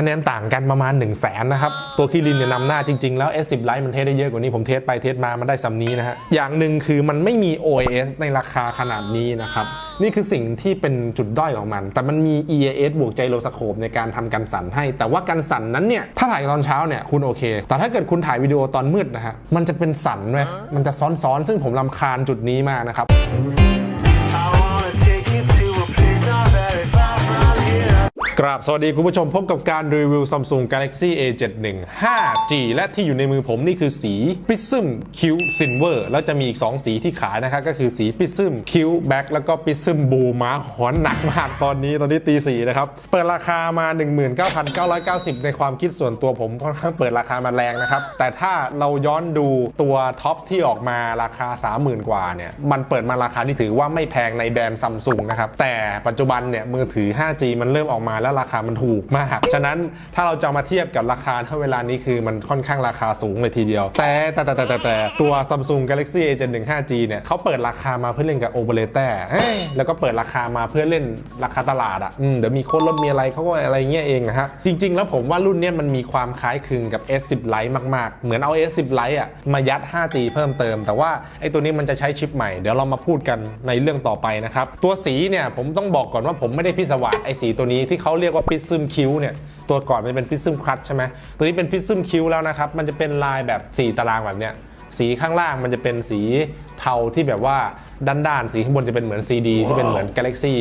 คะแนนต่างกันประมาณ 1 0 0 0 0แสนนะครับ ตัวคิรินเนี่ยนำหน้าจริง ๆ แล้ว S10 Lite มันเทสได้เยอะกว่านี้ ผมเทสไปเทสมามันได้ซัมนี้นะฮะ อย่างหนึ่งคือมันไม่มี OIS ในราคาขนาดนี้นะครับ นี่คือสิ่งที่เป็นจุดด้อยของมัน แต่มันมี EAS บวกไจโรสโคปในการทำการสั่นให้ แต่ว่าการสั่นนั้นเนี่ย ถ้าถ่ายตอนเช้าเนี่ยคุณโอเค แต่ถ้าเกิดคุณถ่ายวิดีโอตอนมืดนะฮะ มันจะเป็นสั่นไหมมันจะซ้อนๆ ซึ่งผมรำคาญจุดนี้มากนะครับ กราบสวัสดีคุณผู้ชมพบกับการรีวิว Samsung Galaxy A71 5G และที่อยู่ในมือผมนี่คือสี Prism Q Silver แล้วจะมีอีก 2 สีที่ขายนะครับก็คือสี Prism Q Black แล้วก็ Prism Blue มาหอนหนักมากตอนนี้ตอนนี้ตีสีนะครับ เปิดราคามา 19,990 ในความคิดส่วนตัวผมค่อนข้างเปิดราคามาแรงนะครับ แต่ถ้าเราย้อนดูตัวท็อปที่ออกมาราคา 30,000 กว่าเนี่ยมันเปิดมาราคาที่ถือว่าไม่แพงในแบรนด์ซัมซุงนะครับแต่ปัจจุบันเนี่ยมือถือ 5G มันเริ่มออกมาแล้วราคามันถูกมาก ฉะนั้นถ้าเราจะมาเทียบกับราคาเท่าเวลานี้คือมันค่อนข้างราคาสูงเลยทีเดียว แต่แต่แต่แต่แต่แต่ตัว Samsung Galaxy A71 5G เนี่ยเขาเปิดราคามาเพื่อเล่นกับ Operator เอ้ยแล้วก็เปิดราคามาเพื่อเล่นราคาตลาดอะอืมเดี๋ยวมีโค้ดลดมีอะไรเขาก็อะไรเงี้ยเองนะฮะ จริง ๆ แล้วผมว่ารุ่นเนี้ยมันมีความคล้ายคลึงกับ S10 Lite มาก ๆ เหมือนเอา S10 Lite อะมายัด 5G เพิ่มเติม แต่ว่าไอ้ตัวนี้มันจะใช้ชิปใหม่ เดี๋ยวเรามาพูดกันในเรื่องต่อไปนะครับ ตัวสีเนี่ยผมต้องบอกก่อนว่าผมไม่ได้พิศวาสไอ้สีตัวนี้ที่เขาเรียกว่า Prism Q เนี่ยตัวก่อนมันเป็น Prism Crush ใช่ไหมตัวนี้เป็น Prism Q แล้วนะครับ มันจะเป็นลายแบบ 4 ตารางแบบเนี้ยสีข้างล่างมันจะเป็นสีเทาที่แบบว่าด้านๆสีข้างบนจะเป็นเหมือน CD ที่เป็นเหมือน Galaxy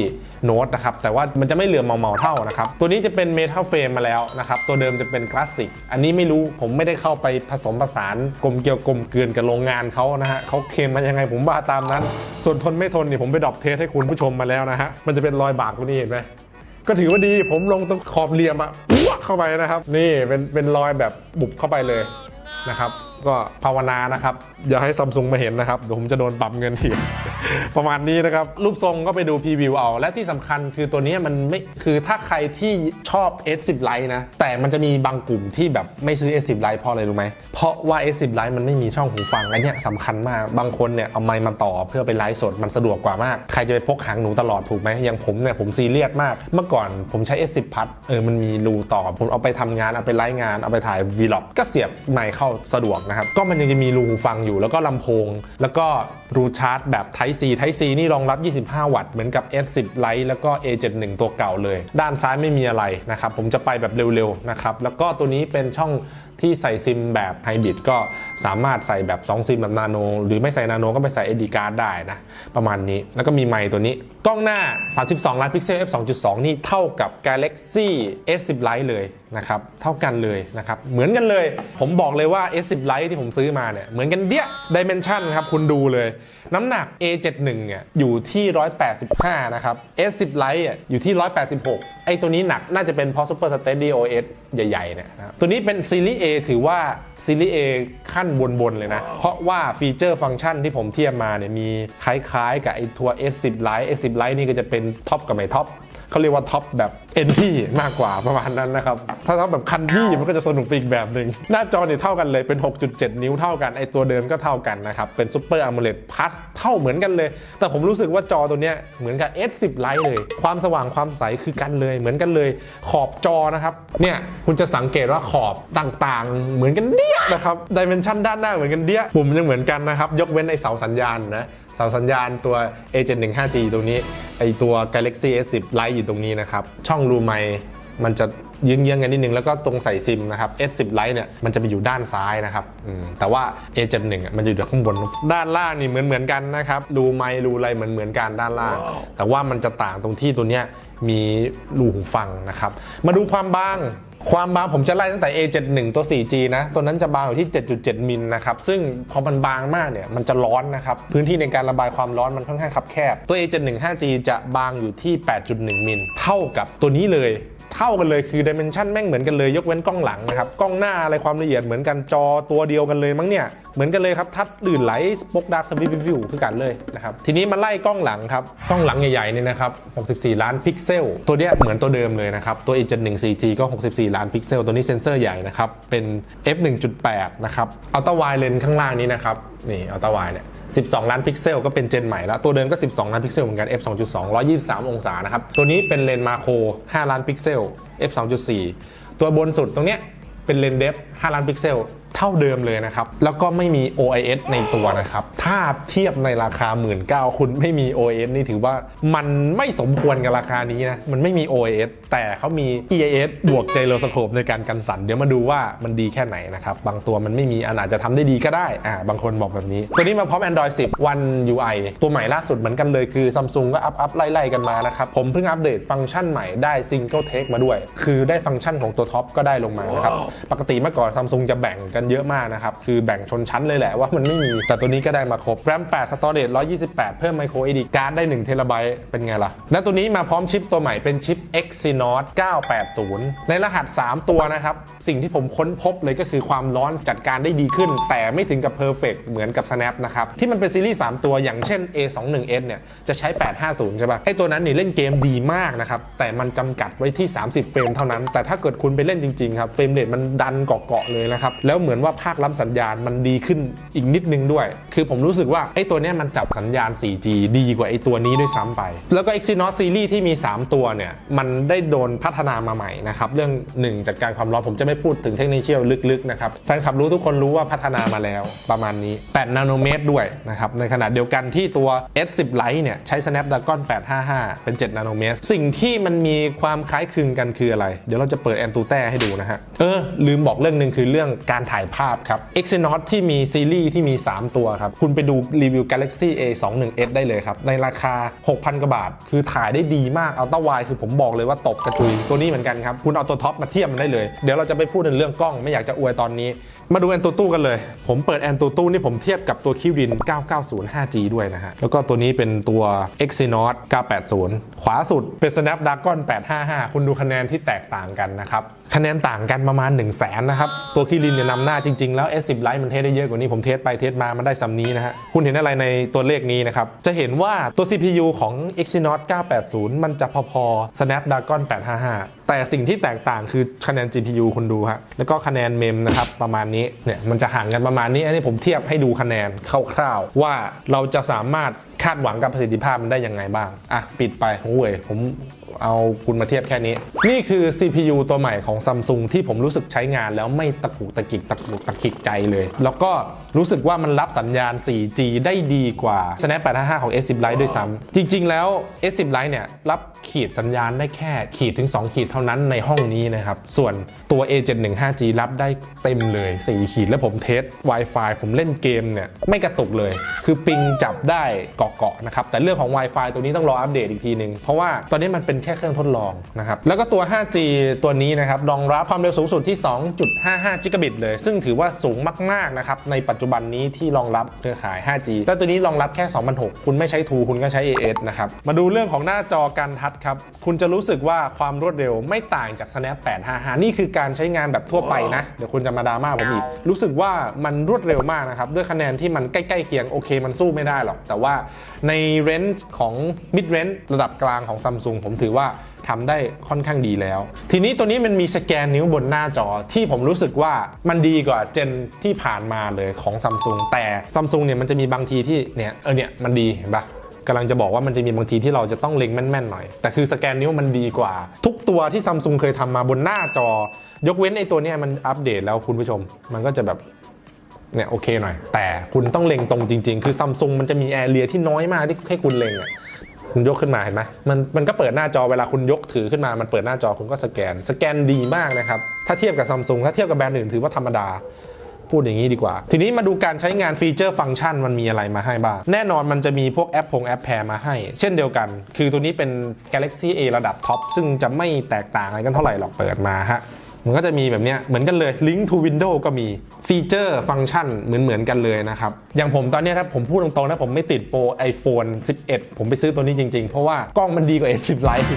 Note นะครับ แต่ว่ามันจะไม่เหลือมเมาๆเท่านะครับ ตัวนี้จะเป็นเมทัลเฟรมมาแล้วนะครับ ตัวเดิมจะเป็นพลาสติก อันนี้ไม่รู้ผมไม่ได้เข้าไปผสมผสานกลมเกลียวกลมเกลือนกับโรงงานเขานะฮะเขาเคลมมายังไงผมว่าตามนั้น ส่วนทนไม่ทนนี่ผมไปดรอปเทสให้คุณผู้ชมมาแล้วนะฮะมันจะเป็นรอยบากตรงนี้เห็นไหม ก็ถือว่าดีผมลงตรงขอบเหลี่ยมอะเข้าไปนะครับ นี่เป็นเป็นรอยแบบบุบเข้าไปเลยนะครับ ก็ภาวนานะครับ อย่าให้ซัมซุงมาเห็นนะครับ เดี๋ยวผมจะโดนปรับเงินทีประมาณนี้นะครับ รูปทรงก็ไปดูพรีวิวเอา และที่สำคัญคือตัวนี้มันไม่คือถ้าใครที่ชอบ S10 Lite นะ แต่มันจะมีบางกลุ่มที่แบบไม่ซื้อ S10 Lite เพราะอะไรรู้ไหม เพราะว่า S10 Lite มันไม่มีช่องหูฟังอันนี้สำคัญมากบางคนเนี่ยเอาไมค์มาต่อเพื่อไปไลฟ์สดมันสะดวกกว่ามาก ใครจะไปพกหางหนูตลอดถูกไหมอย่างผมเนี่ยผมซีเรียสมาก เมื่อก่อนผมใช้ S10 พัดเออมันมีรูต่อผมเอาไปทำงานเอาไปไลฟ์งานเอาไปถ่ายวีล็อกก็เสียบไมค์เข้าสะดวกนะครับ ก็มันยังจะมีรูฟังอยู่แล้วก็ลำโพง แล้วก็รูชาร์จแบบ Type C Type C นี่รองรับ 25 วัตต์เหมือนกับ S10 Lite แล้วก็ A71 ตัวเก่าเลย ด้านซ้ายไม่มีอะไรนะครับ ผมจะไปแบบเร็วๆนะครับ แล้วก็ตัวนี้เป็นช่อง ที่ใส่ซิมแบบไฮบริดก็สามารถใส่แบบ 2 ซิมแบบนาโน หรือไม่ใส่นาโนก็ไปใส่ SD card ได้นะ ประมาณนี้แล้วก็มีไมค์ตัวนี้ กล้องหน้า 32 ล้านพิกเซล f 2.2 นี่เท่ากับ Galaxy S10 Lite เลยนะครับ เท่ากันเลยนะครับ เหมือนกันเลย ผมบอกเลยว่า S10 Lite ที่ผมซื้อมาเนี่ยเหมือนกันเดี้ย Dimension ครับคุณดูเลยน้ำหนัก A71 เนี่ยอยู่ที่ 185 นะครับ S10 Lite อะอยู่ที่ 186 ไอ้ตัวนี้หนักน่าจะเป็นเพราะ Super Steady OS ใหญ่ๆ เนี่ยนะครับตัวนี้เป็นซีรีส์ A ถือว่าซีรีส์ A ขั้นบน ๆ เลยนะ เพราะว่าฟีเจอร์ฟังก์ชันที่ผมเทียบมาเนี่ยมีคล้ายๆ กับไอ้ตัว S10 Lite S10 Lite นี่ก็จะเป็นท็อปกับไม่ท็อป เขาเรียกว่าท็อปแบบเอ็นที่มากกว่าประมาณนั้นนะครับ ถ้าท็อปแบบคันที่มันก็จะสนุกไปอีกแบบหนึ่งหน้าจอเนี่ยเท่ากันเลยเป็น 6.7 นิ้วเท่ากันไอตัวเดิมก็เท่ากันนะครับ เป็น Super AMOLED Plus เท่าเหมือนกันเลย แต่ผมรู้สึกว่าจอตัวเนี้ยเหมือนกับ S10 Lite เลย ความสว่างความใสคือกันเลยเหมือนกันเลย ขอบจอนะครับเนี่ยคุณจะสังเกตว่าขอบต่างๆ เหมือนกันเดี้ยนะครับดิเมนชันด้านหน้าเหมือนกันเดี้ยปุ่มยังเหมือนกันนะครับยกเว้นไอเสาสัญญาณนะ สาสัญญาณตัว A71 5G ตรงนี้ไอตัว Galaxy S10 Lite อยู่ตรงนี้นะครับ ช่องรูไมค์ มันจะเยื้องๆกันนิดนึง แล้วก็ตรงใส่ซิมนะครับ S10 Lite เนี่ยมันจะไปอยู่ด้านซ้ายนะครับอืมแต่ว่า A71 อะมันจะอยู่ข้างบน ด้านล่างนี่เหมือนเหมือนๆกันนะครับรูไมค์รูอะไรเหมือนเหมือนๆกันด้านล่าง แต่ว่ามันจะต่างตรงที่ตัวเนี้ยมีรูหูฟังนะครับ มาดูความบางความบางผมจะไล่ตั้งแต่ A71 ตัว 4G นะตัวนั้นจะบางอยู่ที่ 7.7 มิลนะครับ ซึ่งพอมันบางมากเนี่ย มันจะร้อนนะครับ พื้นที่ในการระบายความร้อนมันค่อนข้างคับแคบ ตัว A71 5G จะบางอยู่ที่ 8.1 มิล เท่ากับตัวนี้เลย เท่ากันเลยคือดิเมนชันแม่งเหมือนกันเลยยกเว้นกล้องหลังนะครับกล้องหน้าอะไรความละเอียดเหมือนกันจอตัวเดียวกันเลยมั้งเนี่ยเหมือนกันเลยครับ ทัดลื่นไหลสปอกดาร์สวิปวิวคือกันเลยนะครับ ทีนี้มาไล่กล้องหลังครับ กล้องหลังใหญ่ๆเนี่ยนะครับ 64 ล้านพิกเซล ตัวเนี้ยเหมือนตัวเดิมเลยนะครับ ตัว A71 4G ก็ 64 ล้านพิกเซล ตัวนี้เซนเซอร์ใหญ่นะครับ เป็น f 1.8นะครับอัลตร้าไวเลนข้างล่างนี้นะครับ นี่อัลตร้าไวเนี่ย12 ล้านพิกเซลก็เป็นเจนใหม่แล้ว ตัวเดิมก็ 12 ล้านพิกเซลเหมือนกัน f 2.2 123 องศานะครับ ตัวนี้เป็นเลนส์มาโคร 5 ล้านพิกเซล f 2.4 ตัวบนสุดตรงเนี้ยเป็นเลนส์เดฟ 5 ล้านพิกเซลเท่าเดิมเลยนะครับ แล้วก็ไม่มี OIS ในตัวนะครับ ถ้าเทียบในราคา 1 9ื่นคุณไม่มี OIS นี่ถือว่ามันไม่สมควรกับราคานี้นะ มันไม่มี OIS แต่เขามี EIS บวก gyroscope ในการกันสั่น เดี๋ยวมาดูว่ามันดีแค่ไหนนะครับ บางตัวมันไม่มีอันอาจจะทำได้ดีก็ได้อ่าบางคนบอกแบบนี้ ตัวนี้มาพร้อม Android 10 One UI ตัวใหม่ล่าสุดเหมือนกันเลยคือ Samsung ก็อัพอัพไล่ๆกันมานะครับผมเพิ่งอัปเดตฟังก์ชันใหม่ได้ Single Take มาด้วย คือได้ฟังก์ชันของตัวท็อปก็ได้ลงมานะครับปกติเมื่อก่อน Samsung จะแบ่งกันเยอะมากนะครับ คือแบ่งชนชั้นเลยแหละว่ามันไม่มี แต่ตัวนี้ก็ได้มาครบ RAM 8 Storage 128 เพิ่ม Micro SD Card ได้1 t b เป็นไงล่ะ และตัวนี้มาพร้อมชิปตัวใหม่เป็นชิป Exynos 980 ในรหัส 3 ตัวนะครับ สิ่งที่ผมค้นพบเลยก็คือความร้อนจัดการได้ดีขึ้น แต่ไม่ถึงกับ Perfect เหมือนกับ Snap นะครับ ที่มันเป็นซีรีส์ 3 ตัวอย่างเช่น A21s เนี่ยจะใช้ 850 ใช่ป่ะไอตัวนั้นนี่เล่นเกมดีมากนะครับแต่มันจำกัดไว้ที่ 30 เฟรมเท่านั้น แต่ถ้าเกิดคุณไปเล่นจริงๆครับเฟรมเรทมันดันเกาะๆเลยนะครับ แล้วเหมือนว่าภาครับสัญญาณมันดีขึ้นอีกนิดนึงด้วย คือผมรู้สึกว่าไอ้ตัวนี้มันจับสัญญาณ 4G ดีกว่าไอ้ตัวนี้ด้วยซ้ำไป แล้วก็ Exynos Series ที่มี 3 ตัวเนี่ย มันได้โดนพัฒนามาใหม่นะครับ เรื่อง 1 จัดการความร้อนผมจะไม่พูดถึงเทคนิคเชียลลึกๆนะครับ แฟนคลับรู้ทุกคนรู้ว่าพัฒนามาแล้วประมาณนี้ 8 นาโนเมตรด้วยนะครับ ในขณะเดียวกันที่ตัว S10 Lite เนี่ยใช้ Snapdragon 855 เป็น 7 นาโนเมตร สิ่งที่มันมีความคล้ายคลึงกันคืออะไร เดี๋ยวเราจะเปิดแอนตูแต้ให้ดูนะฮะ เออลืมบอกเรื่องนึงคือเรื่องการถ่ายภาพครับ Exynos ที่มีซีรีส์ที่มี 3 ตัวครับ คุณไปดูรีวิว Galaxy A21s ได้เลยครับ ในราคา 6,000 กว่าบาท คือถ่ายได้ดีมากอัลต้าไวคือผมบอกเลยว่าตบกระจุย ตัวนี้เหมือนกันครับ คุณเอาตัวท็อปมาเทียบมันได้เลย เดี๋ยวเราจะไปพูดในเรื่องกล้องไม่อยากจะอวยตอนนี้มาดูแอนตูตู้กันเลย ผมเปิดแอนตูตู้นี่ผมเทียบกับตัวคิวริน 990 5G ด้วยนะฮะ แล้วก็ตัวนี้เป็นตัว Exynos 980 ขวาสุดเป็น Snapdragon 855 คุณดูคะแนนที่แตกต่างกันนะครับ คะแนนต่างกันประมาณ 1 0 0 0 0แสนนะครับ ตัวคิรินเนี่ยนำหน้าจริง ๆ แล้ว S10 Lite มันเทสได้เยอะกว่านี้ ผมเทสไปเทสมา มันได้ซัมนี้นะฮะ คุณเห็นอะไรในตัวเลขนี้นะครับ จะเห็นว่าตัว CPU ของ Exynos 980 มันจะพอๆ Snapdragon 855 แต่สิ่งที่แตกต่างคือคะแนน GPU คุณดูฮะ แล้วก็คะแนนเมมนะครับประมาณนี้เนี่ยมันจะห่างกันประมาณนี้ อันนี้ผมเทียบให้ดูคะแนนคร่าวๆว่าเราจะสามารถ คาดหวังกับประสิทธิภาพมันได้ยังไงบ้าง อะ ปิดไปโอ้ยผมเอาคุณมาเทียบแค่นี้ นี่คือ CPU ตัวใหม่ของ Samsung ที่ผมรู้สึกใช้งานแล้วไม่ตะกุกตะกิกตะกุกตะกิกใจเลย แล้วก็รู้สึกว่ามันรับสัญญาณ 4G ได้ดีกว่า Snap 855 ของ S10 Lite ด้วยซ้ำจริง ๆ แล้ว S10 Lite เนี่ย รับขีดสัญญาณได้แค่ขีดถึง 2 ขีดเท่านั้นในห้องนี้นะครับ ส่วนตัว A71 5G รับได้เต็มเลย 4 ขีด แล้วผมเทส Wi-Fi ผมเล่นเกมเนี่ยไม่กระตุกเลย คือปิงจับได้เกาะๆนะครับแต่เรื่องของ Wi-Fi ตัวนี้ต้องรออัปเดตอีกทีหนึ่งเพราะว่าตอนนี้มันเป็นแค่เครื่องทดลองนะครับแล้วก็ตัว 5G ตัวนี้นะครับรองรับความเร็วสูงสุดที่ 2.55 กิกะบิตเลย ซึ่งถือว่าสูงมากๆนะครับในปัจจุบันนี้ที่รองรับเครือข่าย 5G แล้วตัวนี้รองรับแค่2,600คุณไม่ใช้2คุณก็ใช้ AS นะครับมาดูเรื่องของหน้าจอการทัชครับคุณจะรู้สึกว่าความรวดเร็วไม่ต่างจาก Snap 855 นี่คือการใช้งานแบบทั่วไปนะ เดี๋ยวคุณจะมาดราม่าผมอีก รู้สึกว่ามันรวดเร็วมากนะครับ ด้วยคะแนนที่มันใกล้ ๆ เคียงโอเค มันสู้ไม่ได้หรอก แต่ว่าในเรนจ์ของ mid range ระดับกลางของ Samsung ผมถือว่าทำได้ค่อนข้างดีแล้ว ทีนี้ตัวนี้มันมีสแกนนิ้วบนหน้าจอที่ผมรู้สึกว่ามันดีกว่าเจนที่ผ่านมาเลยของ Samsung แต่ Samsung เนี่ยมันจะมีบางทีที่เนี่ยเออเนี่ยมันดีเห็นปะกำลังจะบอกว่ามันจะมีบางทีที่เราจะต้องเล็งแม่นๆหน่อย แต่คือสแกนนิ้วมันดีกว่า ทุกตัวที่ Samsung เคยทำมาบนหน้าจอ ยกเว้นไอ้ตัวนี้มันอัปเดตแล้วคุณผู้ชม มันก็จะแบบ เนี่ยโอเคหน่อย แต่คุณต้องเล็งตรงจริง ๆ คือซัมซุงมันจะมีแอเรียที่น้อยมากที่ให้คุณเล็งอะคุณยกขึ้นมาเห็นไหมมันมันก็เปิดหน้าจอเวลาคุณยกถือขึ้นมามันเปิดหน้าจอคุณก็สแกน สแกนดีมากนะครับ ถ้าเทียบกับซัมซุงถ้าเทียบกับแบรนด์อื่นถือว่าธรรมดาพูดอย่างนี้ดีกว่า ทีนี้มาดูการใช้งานฟีเจอร์ฟังก์ชันมันมีอะไรมาให้บ้าง แน่นอนมันจะมีพวกแอปพงแอปแพรมาให้ เช่นเดียวกัน คือตัวนี้เป็น Galaxy A ระดับท็อปซึ่งจะไม่แตกต่างอะไรกันเท่าไหร่หรอกเปิดมาฮะ มันก็จะมีแบบเนี้ยเหมือนกันเลย Link to Windows ก็มีฟีเจอร์ฟังก์ชันเหมือนเหมือนๆกันเลยนะครับ อย่างผมตอนนี้ถ้าผมพูดตรงๆนะผมไม่ติดโปร iPhone 11 ผมไปซื้อตัวนี้จริงๆ เพราะว่ากล้องมันดีกว่า S10 Lite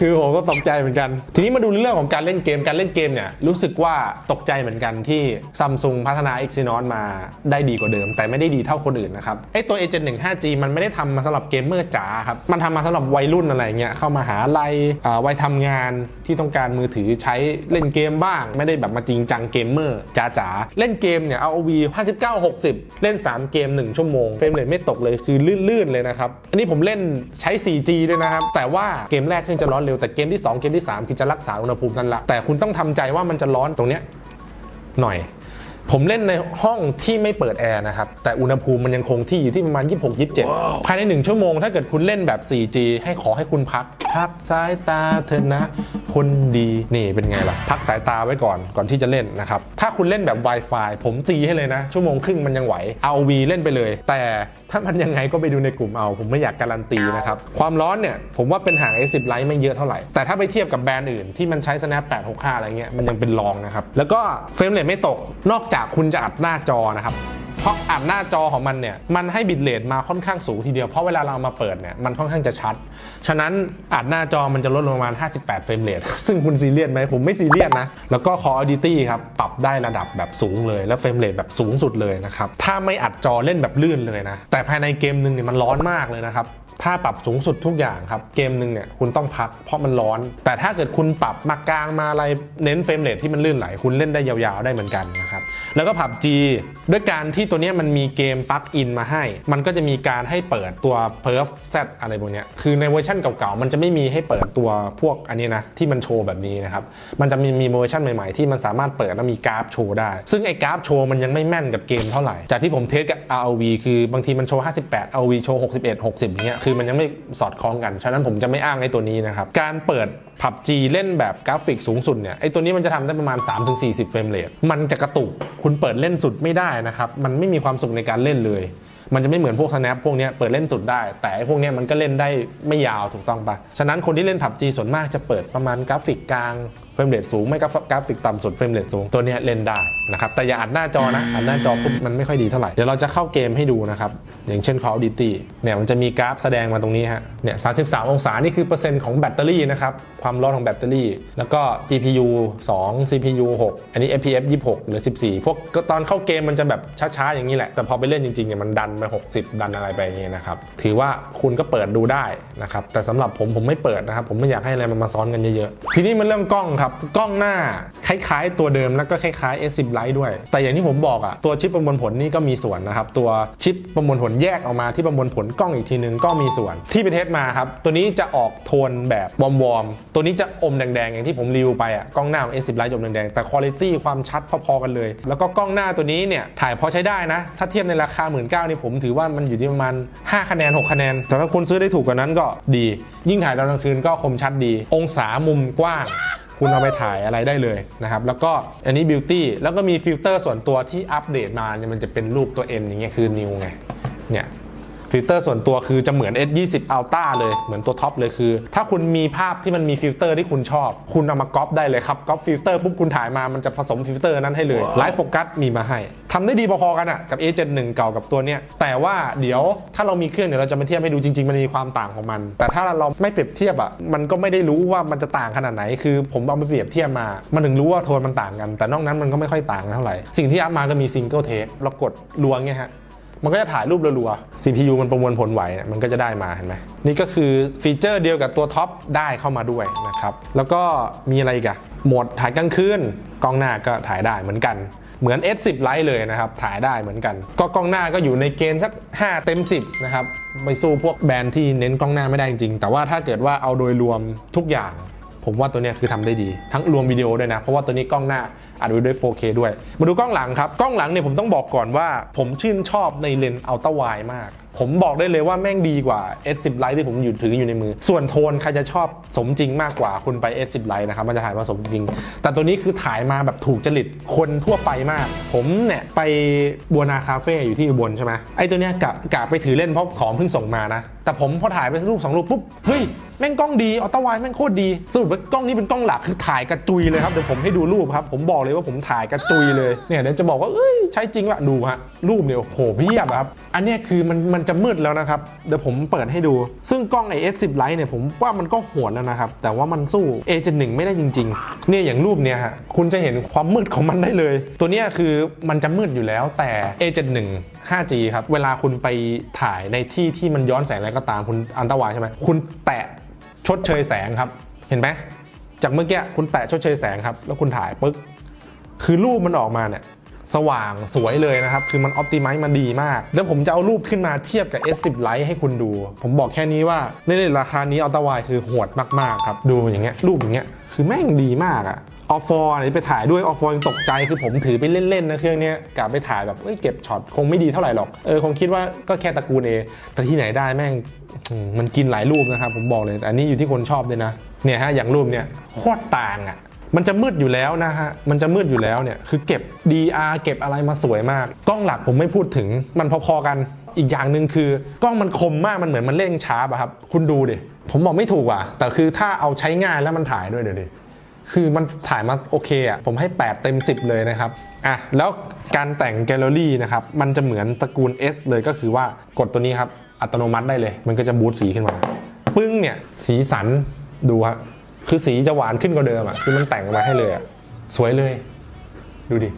คือผมก็ตกใจเหมือนกัน ทีนี้มาดูเรื่องของการเล่นเกม การเล่นเกมเนี่ยรู้สึกว่าตกใจเหมือนกันที่ซัมซุงพัฒนา Exynos มาได้ดีกว่าเดิม แต่ไม่ได้ดีเท่าคนอื่นนะครับ ไอตัว A71 5G มันไม่ได้ทำมาสำหรับเกมเมอร์จ๋าครับ มันทำมาสำหรับวัยรุ่นอะไรเงี้ย เข้ามาหาลัยอ่วัยทำงานที่ต้องการมือถือใช้เล่นเกมบ้าง ไม่ได้แบบมาจริงจังเกมเมอร์จ๋าๆเล่นเกมเนี่ย ROV 59 60 เล่น 3 เกม 1 ชั่วโมงเฟรมเรทไม่ตกเลยคือลื่นๆเลยนะครับอันนี้ผมเล่นใช้ 4G ด้วยนะครับแต่ว่าเกมแรกเครื่งจะร้อนเร็วแต่เกมที่ 2 เกมที่ 3 คือจะรักษาอุณหภูมินั่นละแต่คุณต้องทำใจว่ามันจะร้อนตรงเนี้ยหน่อย ผมเล่นในห้องที่ไม่เปิดแอร์นะครับแต่อุณหภูมิมันยังคงที่อยู่ที่ประมาณ 26 27 ภายใน 1 ชั่วโมง ถ้าเกิดคุณเล่นแบบ 4G ให้ขอให้คุณพักพักสายตาเถอะนะ คนดีนี่เป็นไงล่ะ พักสายตาไว้ก่อนก่อนที่จะเล่นนะครับ ถ้าคุณเล่นแบบ Wi-Fi ผมตีให้เลยนะ ชั่วโมงครึ่งมันยังไหว RV เล่นไปเลย แต่ถ้ามันยังไงก็ไปดูในกลุ่มเอา ผมไม่อยากการันตีนะครับ ความร้อนเนี่ยผมว่าเป็นห่าง A10 Lite ไม่เยอะเท่าไหร่ แต่ถ้าไปเทียบกับแบรนด์อื่นที่มันใช้ Snap 865 อะไรเงี้ยมันยังเป็นรองนะครับแล้วก็เฟรมเรทไม่ตกนอกจากคุณจะอัดหน้าจอนะครับ ราะอัดหน้าจอของมันเนี่ยมันให้บิตเรทมาค่อนข้างสูงทีเดียวเพราะเวลาเรามาเปิดเนี่ยมันค่อนข้างจะชัด ฉะนั้นอัดหน้าจอมันจะลดลงประมาณ 58 เฟรมเรทซึ่งคุณซีเรียสไหมผมไม่ซีเรียสนะ แล้วก็ Core Audacity ครับปรับได้ระดับแบบสูงเลย แล้วเฟรมเรทแบบสูงสุดเลยนะครับถ้าไม่อัดจอเล่นแบบลื่นเลยนะแต่ภายในเกมหนึ่งเนี่ยมันร้อนมากเลยนะครับ ถ้าปรับสูงสุดทุกอย่างครับ เกมหนึ่งเนี่ยคุณต้องพักเพราะมันร้อน แต่ถ้าเกิดคุณปรับมากลางมาอะไรเน้นเฟรมเรทที่มันลื่นไหล คุณเล่นได้ยาวๆได้เหมือนกันนะครับ แล้วก็ผับ G ด้วยการที่ตัวนี้มันมีเกมปลั๊กอินมาให้ มันก็จะมีการให้เปิดตัว perf z อะไรพวกเนี้ยคือในเวอร์ชันเก่าๆ มันจะไม่มีให้เปิดตัวพวกอันนี้นะที่มันโชว์แบบนี้นะครับ มันจะมีมีเวอร์ชันใหม่ๆ ที่มันสามารถเปิดแล้วมีกราฟโชว์ได้ ซึ่งไอ้กราฟโชว์มันยังไม่แม่นกับเกมเท่าไหร่ จากที่ผมเทสกับ ROV คือบางทีมันโชว์ 58 ROV โชว์ 61 60เงี้ยคือมันยังไม่สอดคล้องกัน ฉะนั้นผมจะไม่อ้างไอ้ตัวนี้นะครับ การเปิด PUBG เล่นแบบกราฟิกสูงสุดเนี่ยไอ้ตัวนี้มันจะทำได้ประมาณ 3-40 เฟรมเรทมันจะกระตุกคุณเปิดเล่นสุดไม่ได้นะครับ มันไม่มีความสุขในการเล่นเลยมันจะไม่เหมือนพวก snap พวกเนี้ยเปิดเล่นสุดได้ แต่ไอ้พวกเนี้ยมันก็เล่นได้ไม่ยาวถูกต้องปะฉะนั้นคนที่เล่น PUBG ส่วนมากจะเปิดประมาณกราฟิกกลาง เฟรมเรทสูงไม่ก็กราฟิกต่ำสุดเฟรมเรทสูงตัวนี้เล่นได้นะครับแต่อย่าอัดหน้าจอนะอัดหน้าจอปุ๊บมันไม่ค่อยดีเท่าไหร่เดี๋ยวเราจะเข้าเกมให้ดูนะครับอย่างเช่น Call of Duty เนี่ยมันจะมีกราฟแสดงมาตรงนี้ฮะเนี่ย33 องศานี่คือเปอร์เซ็นต์ของแบตเตอรี่นะครับความร้อนของแบตเตอรี่ แล้วก็ GPU 2 CPU 6 อันนี้ FPS 26 หรือ 14 พวกตอนเข้าเกมมันจะแบบช้าๆอย่างนี้แหละแต่พอไปเล่นจริงๆเนี่ยมันดันไป 60 ดันอะไรไปอย่างนี้นะครับถือว่าคุณก็เปิดดูได้นะครับแต่สำหรับผมผมไม่เปิดนะครับผมไม่อยากให้อะไรมันมาซ้อนกันเยอะๆทีนี้มันเรื่องกล้องครับกล้องหน้าคล้ายๆ ตัวเดิมแล้วก็คล้ายๆ S10 Lite ด้วย แต่อย่างที่ผมบอกอะตัวชิปประมวลผลนี่ก็มีส่วนนะครับตัวชิปประมวลผลแยกออกมาที่ประมวลผลกล้องอีกทีนึงก็มีส่วนที่ไปเทสมาครับตัวนี้จะออกโทนแบบวอมๆตัวนี้จะอมแดงๆอย่างที่ผมรีวิวไปอะกล้องหน้า S10 Lite จะอมแดงๆแต่คุณภาพความชัดพอๆกันเลย แล้วก็กล้องหน้าตัวนี้เนี่ยถ่ายพอใช้ได้นะ ถ้าเทียบในราคา 1 9ื่นนี่ผมถือว่ามันอยู่ที่ประมาณ5คะแนน 6 คะแนน แต่ถ้าคุณซื้อได้ถูกกว่านั้นก็ดี ยิ่งถ่ายตอนกลางคืนก็คมชัดดี องศามุมกว้าง คุณเอาไปถ่ายอะไรได้เลยนะครับ แล้วก็อันนี้บิวตี้แล้วก็มีฟิลเตอร์ส่วนตัวที่อัปเดตมาเนี่ยมันจะเป็นรูปตัวเอย่างเงี้ยคือนิวไงเนี่ย ฟิลเตอร์ส่วนตัวคือจะเหมือน S20 Ultra เลยเหมือนตัวท็อปเลยคือ ถ้าคุณมีภาพที่มันมีฟิลเตอร์ที่คุณชอบ คุณเอามาก๊อปได้เลยครับก๊อปฟิลเตอร์ปุ๊บคุณถ่ายมามันจะผสมฟิลเตอร์นั้นให้เลยไลฟ์โฟกัสมีมาให้ทำได้ดีพอๆกันอะกับ A71 เก่ากับตัวเนี้ยแต่ว่าเดี๋ยวถ้าเรามีเครื่องเดี๋ยวเราจะมาเทียบให้ดูจริง ๆ มันมีความต่างของมัน แต่ถ้าเราไม่เปรียบเทียบอะมันก็ไม่ได้รู้ว่ามันจะต่างขนาดไหน คือผมเอาไปเปรียบเทียบมา มันถึงรู้ว่าโทนมันต่างกัน แต่นอกนั้นมันก็ไม่ค่อยต่างกันเท่าไหร่สิ่งที่อัพมาก็มีซิงเกิลเทคเรากดลวงเงี้ยฮะ มันก็จะถ่ายรูปรัวๆ CPU มันประมวลผลไหว มันก็จะได้มาเห็นไหมนี่ก็คือฟีเจอร์เดียวกับตัวท็อปได้เข้ามาด้วยนะครับ แล้วก็มีอะไรอีกอะโหมดถ่ายกลางคืนกล้องหน้าก็ถ่ายได้เหมือนกัน เหมือน S10 Lite เลยนะครับ ถ่ายได้เหมือนกัน ก็กล้องหน้าก็อยู่ในเกณฑ์สัก 5 เต็ม 10 นะครับ ไปสู้พวกแบรนด์ที่เน้นกล้องหน้าไม่ได้จริงๆแต่ว่าถ้าเกิดว่าเอาโดยรวมทุกอย่าง ผมว่าตัวนี้คือทำได้ดี ทั้งรวมวิดีโอด้วยนะ เพราะว่าตัวนี้กล้องหน้าอัดไว้ด้วย 4K ด้วย มาดูกล้องหลังครับ กล้องหลังเนี่ยผมต้องบอกก่อนว่า ผมชื่นชอบในเลนส์อัลตร้าไวมาก ผมบอกได้เลยว่าแม่งดีกว่า S10 Lite ที่ผมอยู่ถืออยู่ในมือ ส่วนโทนใครจะชอบสมจริงมากกว่าคุณไป S10 Lite นะครับมันจะถ่ายมาสมจริง แต่ตัวนี้คือถ่ายมาแบบถูกจริตคนทั่วไปมาก ผมเนี่ยไปบัวนาคาเฟ่อยู่ที่อุบลใช่ไหมไอ้ตัวเนี้ยกะกะไปถือเล่นเพราะของเพิ่งส่งมานะ แต่ผมพอถ่ายไปรูปสองรูปปุ๊บเฮ้ยแม่งกล้องดีอัลตร้าไวแม่งโคตรดีสรุปว่ากล้องนี้เป็นกล้องหลักคือถ่ายกระจุยเลยครับเดี๋ยวผมให้ดูรูปครับ ผมบอกเลยว่าผมถ่ายกระจุยเลยเนี่ยเดี๋ยวจะบอกว่าเอ้ยใช้จริงวะดูฮะรูปเนี่ยโอ้โหเพียบครับ อันเนี้ยคือมันมันจะมืดแล้วนะครับ เดี๋ยวผมเปิดให้ดู ซึ่งกล้องไอ S10 Lite เนี่ยผมว่ามันก็โหดแล้วนะครับ แต่ว่ามันสู้ A71 ไม่ได้จริงๆ เนี่ยอย่างรูปเนี่ยฮะคุณจะเห็นความมืดของมันได้เลย ตัวเนี้ยคือมันจะมืดอยู่แล้วแต่ A71 5G ครับ เวลาคุณไปถ่ายในที่ที่มันย้อนแสงอะไรก็ตามคุณอันตรายใช่ไหมคุณแตะชดเชยแสงครับ เห็นไหมจากเมื่อกี้คุณแตะชดเชยแสงครับ แล้วคุณถ่ายปึ๊กคือรูปมันออกมาเนี่ย สว่างสวยเลยนะครับ คือมันออ t ติ i z e มาดีมากแล้วผมจะเอารูปขึ้นมาเทียบกับ S10 Lite ให้คุณดู ผมบอกแค่นี้ว่าในราคานี้อัลต a า i คือโหดมากๆครับ ดูอย่างเงี้ยรูปอย่างเงี้ยคือแม่งดีมากอะออฟฟอร์ไรไปถ่ายด้วยออฟฟอร์ยังตกใจคือผมถือไปเล่น ๆ นะเครื่องนี้ยกะไปถ่ายแบบเอ้ยเก็บช็อตคงไม่ดีเท่าไหร่หรอก เออคงคิดว่าก็แค่ตระกูลเอแต่ที่ไหนได้แม่งมันกินหลายรูปนะครับผมบอกเลยแต่อันนี้อยู่ที่คนชอบด้วยนะ เนี่ยฮะอย่างรูปเนี่ยโคตรต่างอะ มันจะมืดอยู่แล้วนะฮะ มันจะมืดอยู่แล้วเนี่ย คือเก็บ DR เก็บอะไรมาสวยมาก กล้องหลักผมไม่พูดถึง มันพอๆกัน อีกอย่างหนึ่งคือกล้องมันคมมาก มันเหมือนมันเร่งช้าอะครับ คุณดูดิ ผมบอกไม่ถูกอะ แต่คือถ้าเอาใช้ง่ายแล้วมันถ่ายด้วยเดี๋ยวดิ คือมันถ่ายมาโอเคอะ ผมให้ 8 เต็ม 10 เลยนะครับ อะ แล้วการแต่งแกลเลอรี่นะครับ มันจะเหมือนตระกูล S เลยก็คือว่ากดตัวนี้ครับ อัตโนมัติได้เลย มันก็จะบูตสีขึ้นมา ปึ้งเนี่ย สีสันดูฮะ คือสีจะหวานขึ้นกว่าเดิมอะคือมันแต่งมาให้เลยอะสวยเลย ดูดิ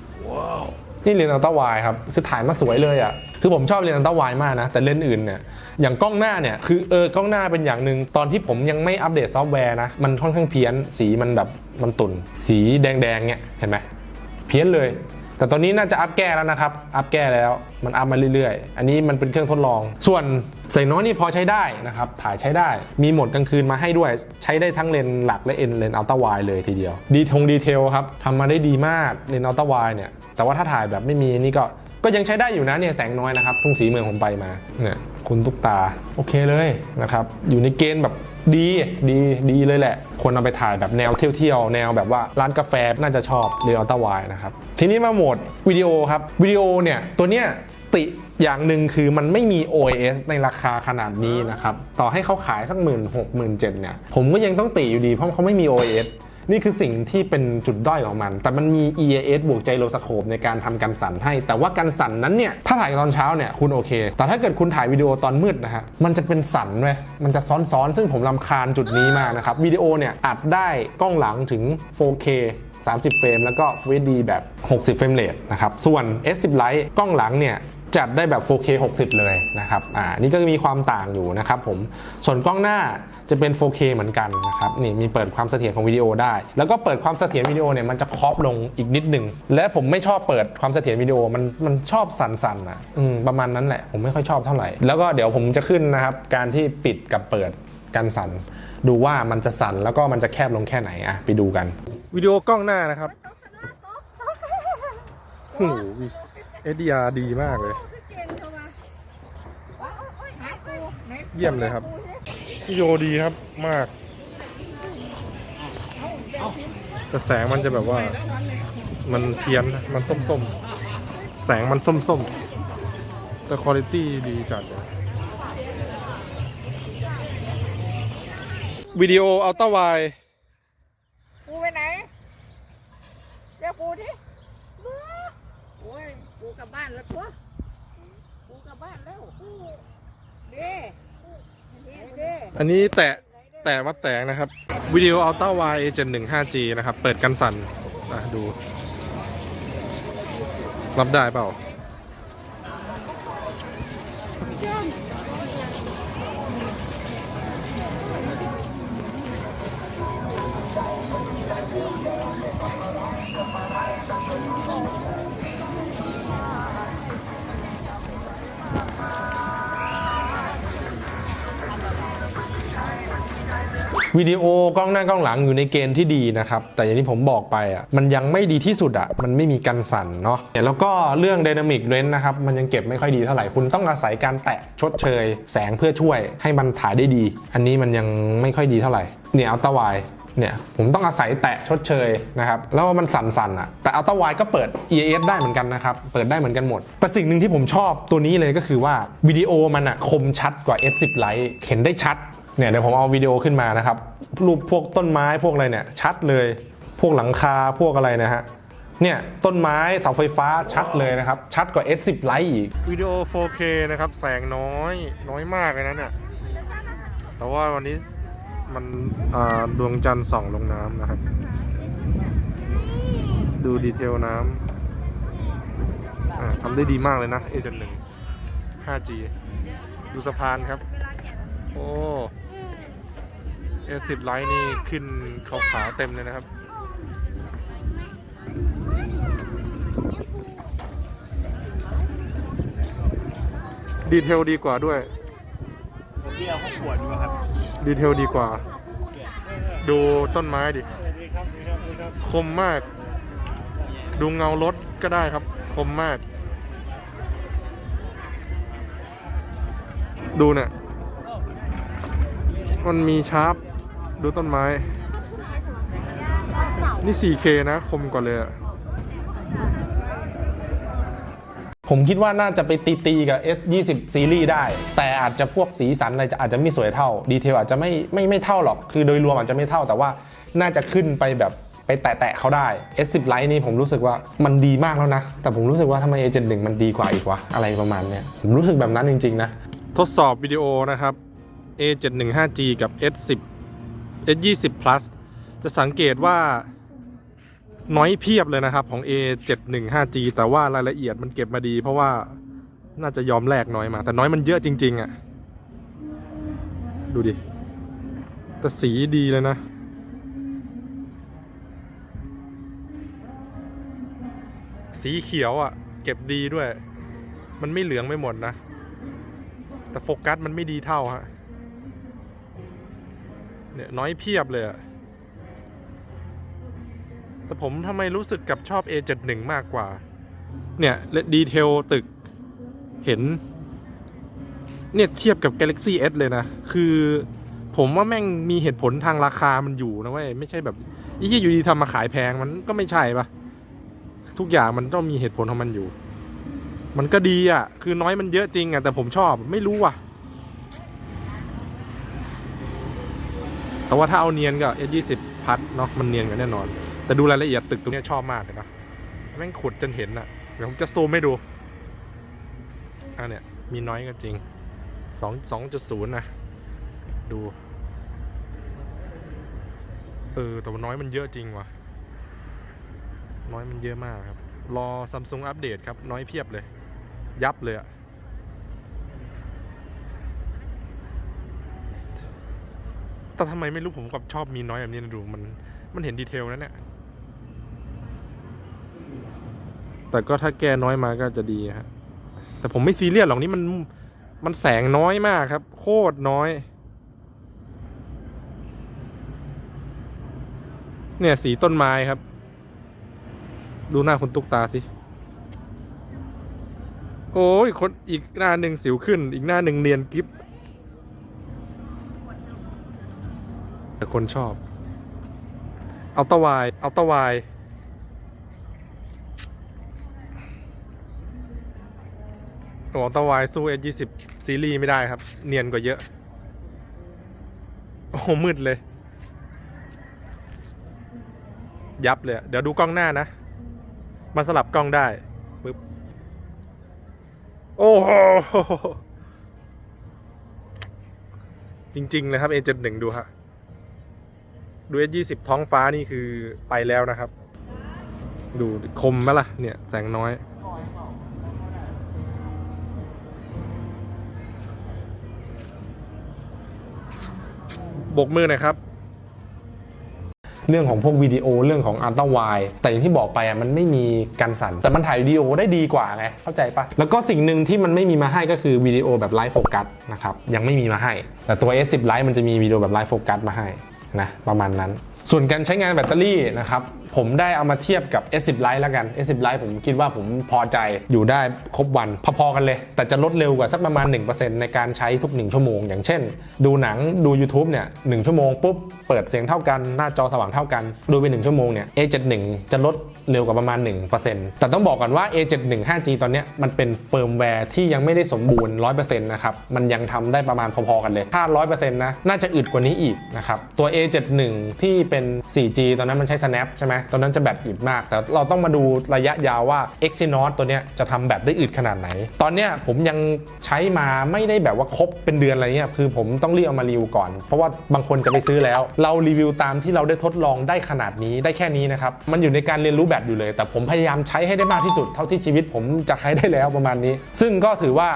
นี่เรียนอัลตร้าไวครับคือถ่ายมาสวยเลยอะคือผมชอบเรียนอัลตร้าไวมากนะ แต่เลนส์อื่นเนี่ยอย่างกล้องหน้าเนี่ยคือเออกล้องหน้าเป็นอย่างหนึ่งตอนที่ผมยังไม่อัปเดตซอฟต์แวร์นะมันค่อนข้างเพี้ยน สีมันแบบมันตุ่นสีแดงๆเนี่ยเห็นไหมเพี้ยนเลย แต่ตอนนี้น่าจะอัพแก้แล้วนะครับ อัพแก้แล้วมันอัพมาเรื่อยๆ อันนี้มันเป็นเครื่องทดลอง ส่วนใส่น้อยนี่พอใช้ได้นะครับ ถ่ายใช้ได้ มีโหมดกลางคืนมาให้ด้วย ใช้ได้ทั้งเลนหลักและเอ็นเลนอัลตร้าไวเลยทีเดียว ดีทงดีเทลครับทำมาได้ดีมากเลนอัลตร้าไวเนี่ย แต่ว่าถ้าถ่ายแบบไม่มีนี่ก็ ก็ยังใช้ได้อยู่นะเนี่ยแสงน้อยนะครับทุ่งสีเมืองผมไปมาเนี่ยคุณตุ๊กตาโอเคเลยนะครับอยู่ในเกณฑ์แบบดีดีดีเลยแหละ คนเอาไปถ่ายแบบแนวเที่ยวๆแนวแบบว่าร้านกาแฟน่าจะชอบเรืออัลต้าไวนะครับทีนี้มาโหมดวิดีโอครับวิดีโอเนี่ยตัวเนี้ยติอย่างหนึ่งคือมันไม่มี OIS ในราคาขนาดนี้นะครับ ต่อให้เขาขายสักหมื่นหกหมื่นเจ็ดเนี่ย ผมก็ยังต้องติอยู่ดีเพราะเขาไม่มี OIS นี่คือสิ่งที่เป็นจุดด้อยของมัน แต่มันมี EAS บวกไจโรสโคปในการทำการสั่นให้ แต่ว่าการสั่นนั้นเนี่ย ถ้าถ่ายตอนเช้าเนี่ยคุณโอเค แต่ถ้าเกิดคุณถ่ายวิดีโอตอนมืดนะฮะ มันจะเป็นสั่นเว้ยมันจะซ้อนๆ ซึ่งผมรำคาญจุดนี้มากนะครับ วิดีโอเนี่ยอัดได้กล้องหลังถึง 4K 30 เฟรม แล้วก็ Full HD แบบ 60 เฟรมเรทนะครับ ส่วน S10 Lite กล้องหลังเนี่ย จัดได้แบบ 4K 60 เลยนะครับ อ่า นี่ก็มีความต่างอยู่นะครับผม ส่วนกล้องหน้าจะเป็น 4K เหมือนกันนะครับ นี่มีเปิดความเสถียรของวิดีโอได้ แล้วก็เปิดความเสถียรวิดีโอเนี่ยมันจะครอปลงอีกนิดหนึ่ง และผมไม่ชอบเปิดความเสถียรวิดีโอมันมันชอบสั่นๆอะ อืม ประมาณนั้นแหละ ผมไม่ค่อยชอบเท่าไหร่ แล้วก็เดี๋ยวผมจะขึ้นนะครับ การที่ปิดกับเปิดกันสั่น ดูว่ามันจะสั่นแล้วก็มันจะแคบลงแค่ไหนอะ ไปดูกัน วิดีโอกล้องหน้านะครับโอ้โห SDR ดีมากเลย เยี่ยมเลยครับวิดีโอดีครับมาก แต่แสงมันจะแบบว่า มันเพี้ยนมันส้มๆ แสงมันส้มๆ แต่คุณภาพดีจัดเลยวิดีโออัลต้าไวปูไปไหนเรียกปูที่ โอ้ยปูกลับบ้านแล้วตัวปูกลับบ้านแล้วเด้เด้อันนี้แตะแตะวัดแสงนะครับ วิดีโออัลต้าวาย A71 5G นะครับ เปิดกันสั่นอะดู รับได้เปล่า วิดีโอกล้องหน้ากล้องหลังอยู่ในเกณฑ์ที่ดีนะครับ แต่อย่างที่ผมบอกไปอะมันยังไม่ดีที่สุดอะมันไม่มีกันสั่นเนาะแล้วก็เรื่อง Dynamic Range นะครับมันยังเก็บไม่ค่อยดีเท่าไหร่คุณต้องอาศัยการแตะชดเชย แสงเพื่อช่วยให้มันถ่ายได้ดี อันนี้มันยังไม่ค่อยดีเท่าไหร่เนี่ยเอัลตร้าไวเนี่ยผมต้องอาศัยแตะชดเชยนะครับแล้วมันสั่นๆอะแต่อัลตร้าไวก็เปิด EAS ได้เหมือนกันนะครับ เปิดได้เหมือนกันหมด แต่สิ่งหนึ่งที่ผมชอบตัวนี้เลยก็คือว่าวิดีโอมันอะคมชัดกว่า S10 Lite เห็นได้ชัด เนี่ยเดี๋ยวผมเอาวิดีโอขึ้นมานะครับ รูปพวกต้นไม้พวกอะไรเนี่ยชัดเลย พวกหลังคาพวกอะไรนะฮะเนี่ยต้นไม้เสาไฟฟ้าชัดเลยนะครับ ชัดกว่า S10 Lite อีกวิดีโอ 4K นะครับ แสงน้อยน้อยมากเลยนะเนี่ยแต่ว่าวันนี้มันดวงจันทร์ส่องลงน้ำนะครับ ดูดีเทลน้ำทำได้ดีมากเลยนะ A1 5G ดูสะพานครับ โอ้ เอซิบไลท์นี่ขึ้นขาวาเต็มเลยนะครับ ดีเทลดีกว่าด้วยดีเขาขวดดีกว่าครับดีเทลดีกว่า ดูต้นไม้ดิคมมาก ดูเงารถก็ได้ครับ คมมาก ดูเนี่ยมันมีชาร์ป ดูต้นไม้ นี่ 4K นะ คมกว่าเลยอะผมคิดว่าน่าจะไปตีตีๆกับ S20 ซีรีส์ได้ แต่อาจจะพวกสีสันอะไรจะอาจจะไม่สวยเท่า ดีเทลอาจจะไม่ไม่ไม่เท่าหรอก คือโดยรวมอาจจะไม่เท่า แต่ว่าน่าจะขึ้นไปแบบไปแตะๆเขาได้ S10 Lite นี่ผมรู้สึกว่ามันดีมากแล้วนะ แต่ผมรู้สึกว่าทำไม A71 มันดีกว่าอีกวะ อะไรประมาณเนี้ย ผมรู้สึกแบบนั้นจริงๆนะ ทดสอบวิดีโอนะครับ A71 5G กับ S10 S20 Plus จะสังเกตว่าน้อยเพียบเลยนะครับของ A71 5G แต่ว่ารายละเอียดมันเก็บมาดี เพราะว่าน่าจะยอมแลกน้อยมา แต่น้อยมันเยอะจริง ๆอะ่ะ ดูดิ แต่สีดีเลยนะ สีเขียวอะ่ะ เก็บดีด้วย มันไม่เหลืองไม่หมดนะ แต่โฟกัสมันไม่ดีเท่าฮะ เนี่ยน้อยเพียบเลยอะแต่ผมทำไมรู้สึกกับชอบ A71 มากกว่า เนี่ยและดีเทลตึกเห็น เนี่ยเทียบกับ Galaxy S เลยนะ คือผมว่าแม่งมีเหตุผลทางราคามันอยู่นะเว้ย ไม่ใช่แบบอีที่อยู่ดีทำมาขายแพงมันก็ไม่ใช่ปะทุกอย่างมันต้องมีเหตุผลของมันอยู่ มันก็ดีอะ คือน้อยมันเยอะจริงอะแต่ผมชอบไม่รู้ว่ะ แต่ว่าถ้าเอาเนียนก็ S20 พัดเนาะมันเนียนกันแน่นอน แต่ดูรายละเอียดตึกตรงนี้ชอบมากเลยนะแม่งขุดจนเห็นอะเดี๋ยวผมจะซูมให้ดูอะเนี่ยมีน้อยก็จริงสองสองจุดศูนย์นะดูเออแต่ว่าน้อยมันเยอะจริงว่ะ น้อยมันเยอะมากครับ รอซัมซุงอัปเดตครับ น้อยเพียบเลย ยับเลยอะ แต่ทำไมไม่รู้ผมกับชอบมีน้อยแบบนี้นะดูมันมันเห็นดีเทลนะเนี่ย แต่ก็ถ้าแก้น้อยมาก็จะดีฮะ แต่ผมไม่ซีเรียสหรอกนี่มันมันแสงน้อยมากครับ โคตรน้อย เนี่ยสีต้นไม้ครับ ดูหน้าคุณตุ๊กตาสิ โอ้ยคนอีกหน้าหนึ่งสิวขึ้น อีกหน้าหนึ่งเนียนกิฟ คนชอบ เอัลตวาย เอัลตวายโอ้อัลตวายสู้ S20 ซีรีส์ไม่ได้ครับ เนียนกว่าเยอะ โอ้มืดเลย ยับเลย เดี๋ยวดูกล้องหน้านะมาสลับกล้องได้ปึ๊บ โอ้โหจริงๆเลยครับ A71 ดูฮะ ดู S20 ท้องฟ้านี่คือไปแล้วนะครับ ดูคมไหมล่ะ เนี่ย แสงน้อย บกมือหน่อยครับ เรื่องของพวกวิดีโอเรื่องของอัลตร้าไวแต่อย่างที่บอกไปอะมันไม่มีกันสั่นแต่มันถ่ายวิดีโอได้ดีกว่าไงเข้าใจปะแล้วก็สิ่งหนึ่งที่มันไม่มีมาให้ก็คือวิดีโอแบบไลฟ์โฟกัสนะครับยังไม่มีมาให้ แต่ตัว S10 Lite มันจะมีวิดีโอแบบไลฟ์โฟกัสมาให้ นะประมาณนั้น ส่วนการใช้งานแบตเตอรี่นะครับผมได้เอามาเทียบกับ S10 Lite แล้วกัน S10 Lite ผมคิดว่าผมพอใจอยู่ได้ครบวันพอๆกันเลย แต่จะลดเร็วกว่าสักประมาณ 1%ในการใช้ทุก 1 ชั่วโมง อย่างเช่น ดูหนังดู YouTube เนี่ย1ชั่วโมงปุ๊บ เปิดเสียงเท่ากันหน้าจอสว่างเท่ากัน ดูไป 1 ชั่วโมงเนี่ย A71 จะลดเร็วกว่าประมาณ 1%แต่ต้องบอกก่อนว่า A71 5G ตอนนี้มันเป็นเฟิร์มแวร์ที่ยังไม่ได้สมบูรณ์ 100%นะครับมันยังทำได้ประมาณพอๆกันเลยถ้า100%นะน่าจะอึดกว่านี้อีกนะครับตัว A71 ที่เป็น 4G ตอนนั้นมันใช้ Snap ใช่ไหมตอนนั้นจะแบตอึดมาก แต่เราต้องมาดูระยะยาวว่า Exynos ตัวเนี้ยจะทำแบตได้อึดขนาดไหน ตอนเนี้ยผมยังใช้มาไม่ได้แบบว่าครบเป็นเดือนอะไรเงี้ยคือผมต้องรีบเอามารีวิวก่อน เพราะว่าบางคนจะไปซื้อแล้ว เรารีวิวตามที่เราได้ทดลองได้ขนาดนี้ได้แค่นี้นะครับมันอยู่ในการเรียนรู้แบตอยู่เลย แต่ผมพยายามใช้ให้ได้มากที่สุดเท่าที่ชีวิตผมจะใช้ได้แล้วประมาณนี้ ซึ่งก็ถือว่า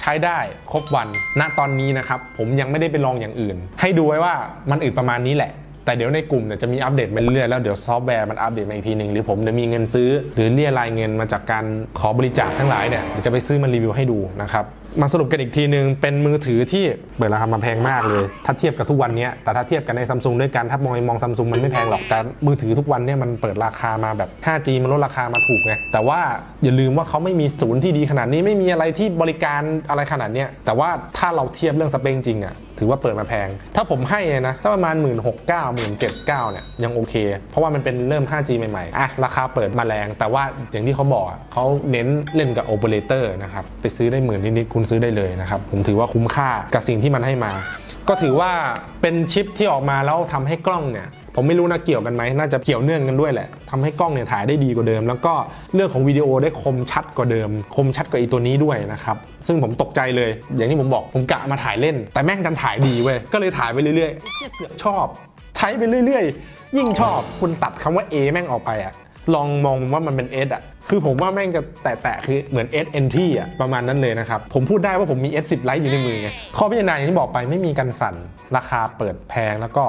ใช้ได้ครบวัน ณ ตอนนี้นะครับ ผมยังไม่ได้ไปลองอย่างอื่น ให้ดูไว้ว่ามันอึดประมาณนี้แหละ แต่เดี๋ยวในกลุ่มเนี่ยจะมีอัปเดตมาเรื่อยๆแล้วเดี๋ยวซอฟต์แวร์มันอัปเดตมาอีกทีหนึ่งหรือผมจะมีเงินซื้อ หรือเรียรายเงินมาจากการขอบริจาคทั้งหลายเนี่ยเดี๋ยวจะไปซื้อมารีวิวให้ดูนะครับมาสรุปกันอีกทีหนึ่งเป็นมือถือที่เปิดราคามาแพงมากเลย ถ้าเทียบกับทุกวันนี้แต่ถ้าเทียบกันในซัมซุงด้วยกันถ้ามองมองซัมซุงมันไม่แพงหรอกแต่มือถือทุกวันเนี่ยมันเปิดราคามาแบบ 5G มันลดราคามาถูกไงแต่ว่าอย่าลืมว่าเขาไม่มีศูนย์ที่ดีขนาดนี้ไม่มีอะไรที่บริการอะไรขนาดนี้แต่ว่าถ้าเราเทียบเรื่องสเปคจริงอะ ถือว่าเปิดมาแพง ถ้าผมให้นะถ้าประมาณ 1 6 9 0 0 0 1 7 9เนี่ยยังโอเค เพราะว่ามันเป็นเริ่ม 5G ใหม่ๆอะราคาเปิดมาแรง แต่ว่าอย่างที่เขาบอกเขาเน้นเล่นกับโอเปอเรเตอร์นะครับไปซื้อได้หมื่นนิดๆคุณซื้อได้เลยนะครับผมถือว่าคุ้มค่ากับสิ่งที่มันให้มา ก็ถือว่าเป็นชิปที่ออกมาแล้วทำให้กล้องเนี่ย ผมไม่รู้นะเกี่ยวกันไหมน่าจะเกี่ยวเนื่องกันด้วยแหละทำให้กล้องเนี่ยถ่ายได้ดีกว่าเดิม แล้วก็เรื่องของวิดีโอได้คมชัดกว่าเดิม คมชัดกว่าอีตัวนี้ด้วยนะครับซึ่งผมตกใจเลย อย่างที่ผมบอกผมกะมาถ่ายเล่น แต่แม่งดันถ่ายดีเว้ยก็เลยถ่ายไปเรื่อยๆเกือกชอบ ใช้ไปเรื่อย ๆ ยิ่งชอบคุณตัดคำว่า A แม่งออกไปอะ ลองมองว่ามันเป็น S อสอะคือผมว่าแม่งจะแตะๆคือเหมือน S N T อะประมาณนั้นเลยนะครับ ผมพูดได้ว่าผมมี S 10 Lite อยู่ในมือไงข้อพิจารณาอย่างที่บอกไปไม่มีการสั่น ราคาเปิดแพงแล้วก็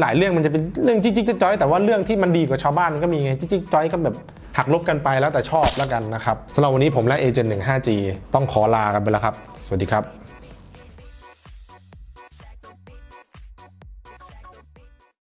หลาย ๆ เรื่องมันจะเป็นเรื่องจิ๊กๆจ้อยแต่ว่าเรื่องที่มันดีกว่าชาวบ้านมันก็มีไงจิ๊กจ้อยก็แบบหักลบกันไปแล้วแต่ชอบแล้วกันนะครับสำหรับวันนี้ผมและ Agent 1 5G ต้องขอลากันไปแล้วครับ สวัสดีครับ